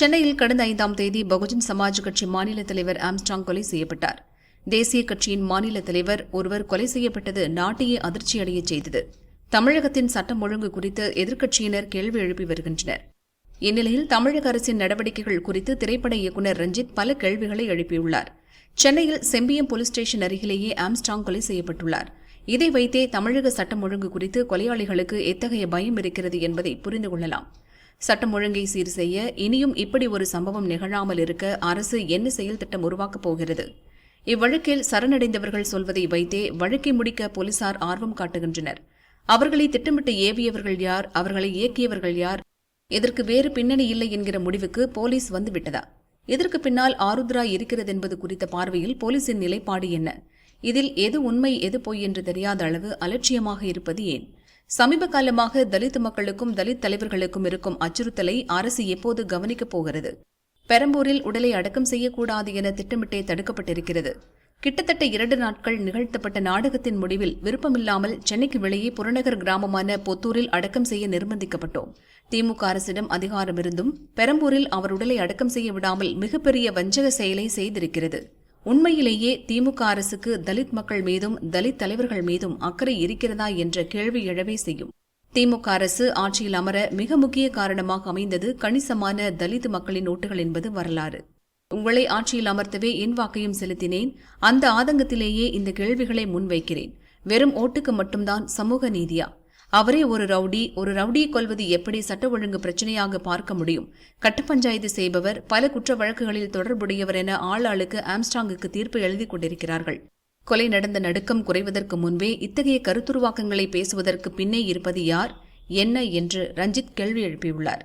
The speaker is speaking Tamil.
சென்னையில் கடந்த ஐந்தாம் தேதி பகுஜன் சமாஜ் கட்சி மாநில தலைவர் ஆம்ஸ்டாங் கொலை செய்யப்பட்டார். தேசிய கட்சியின் மாநில தலைவர் ஒருவர் கொலை செய்யப்பட்டது நாட்டையே அதிர்ச்சியடையச் செய்தது. தமிழகத்தின் சட்டம் ஒழுங்கு குறித்து எதிர்க்கட்சியினர் கேள்வி எழுப்பி வருகின்றனர். இந்நிலையில் தமிழக அரசின் நடவடிக்கைகள் குறித்து திரைப்பட இயக்குநர் ரஞ்சித் பல கேள்விகளை எழுப்பியுள்ளார். சென்னையில் செம்பியம் போலீஸ் ஸ்டேஷன் அருகிலேயே ஆம்ஸ்டாங் கொலை செய்யப்பட்டுள்ளார். இதை வைத்தே தமிழக சட்டம் ஒழுங்கு குறித்து கொலையாளிகளுக்கு எத்தகைய பயம் இருக்கிறது என்பதை புரிந்து கொள்ளலாம். சட்டம் ஒழுங்கை சீர் செய்ய இனியும் இப்படி ஒரு சம்பவம் நிகழாமல் இருக்க அரசு என்ன செயல் திட்டம் உருவாக்கப் போகிறது? இவ்வழக்கில் சரணடைந்தவர்கள் சொல்வதை வைத்தே வழக்கை முடிக்க போலீசார் ஆர்வம் காட்டுகின்றனர். அவர்களை திட்டமிட்டு ஏவியவர்கள் யார் அவர்களை இயக்கியவர்கள் யார்? இதற்கு வேறு பின்னணி இல்லை என்கிற முடிவுக்கு போலீஸ் வந்துவிட்டதா? இதற்கு பின்னால் ஆருத்ரா இருக்கிறது என்பது குறித்த பார்வையில் போலீசின் நிலைப்பாடு என்ன? இதில் எது உண்மை எது பொய் என்று தெரியாத அளவு அலட்சியமாக இருப்பது ஏன்? சமீப காலமாக தலித் மக்களுக்கும் தலித் தலைவர்களுக்கும் இருக்கும் அச்சுறுத்தலை அரசு எப்போது கவனிக்கப் போகிறது? பெரம்பூரில் உடலை அடக்கம் செய்யக்கூடாது என திட்டமிட்டே தடுக்கப்பட்டிருக்கிறது. கிட்டத்தட்ட இரண்டு நாட்கள் நிகழ்த்தப்பட்ட நாடகத்தின் முடிவில் விருப்பமில்லாமல் சென்னைக்கு வெளியே புறநகர் கிராமமான பொத்தூரில் அடக்கம் செய்ய நிர்பந்திக்கப்பட்டோம். திமுக அரசிடம் அதிகாரம் இருந்தும் பெரம்பூரில் அவர் உடலை அடக்கம் செய்ய விடாமல் மிகப்பெரிய வஞ்சக செயலை செய்திருக்கிறது. உண்மையிலேயே திமுக அரசுக்கு தலித் மக்கள் மீதும் தலித் தலைவர்கள் மீதும் அக்கறை இருக்கிறதா என்ற கேள்வி எழவே செய்யும். திமுக அரசு ஆட்சியில் அமர மிக முக்கிய காரணமாக அமைந்தது கணிசமான தலித் மக்களின் ஓட்டுகள் என்பது வரலாறு. உங்களை ஆட்சியில் அமர்த்தவே என் வாக்கையும் செலுத்தினேன். அந்த ஆதங்கத்திலேயே இந்த கேள்விகளை முன்வைக்கிறேன். வெறும் ஓட்டுக்கு மட்டும்தான் சமூக நீதியா? அவரே ஒரு ரவுடி ஒரு ரவுடியை கொல்வது எப்படி சட்ட ஒழுங்கு பிரச்சனையாக பார்க்க முடியும்? கட்ட பஞ்சாயத்து செய்பவர் பல குற்ற வழக்குகளில் தொடர்புடையவர் என ஆளாளுக்கு ஆம்ஸ்டாங்குக்கு தீர்ப்பு எழுதி கொண்டிருக்கிறார்கள். கொலை நடந்த நடுக்கம் குறைவதற்கு முன்பே இத்தகைய கருத்துருவாக்கங்களை பேசுவதற்கு பின்னே இருப்பது யார்? என்ன என்று ரஞ்சித் கேள்வி எழுப்பியுள்ளார்.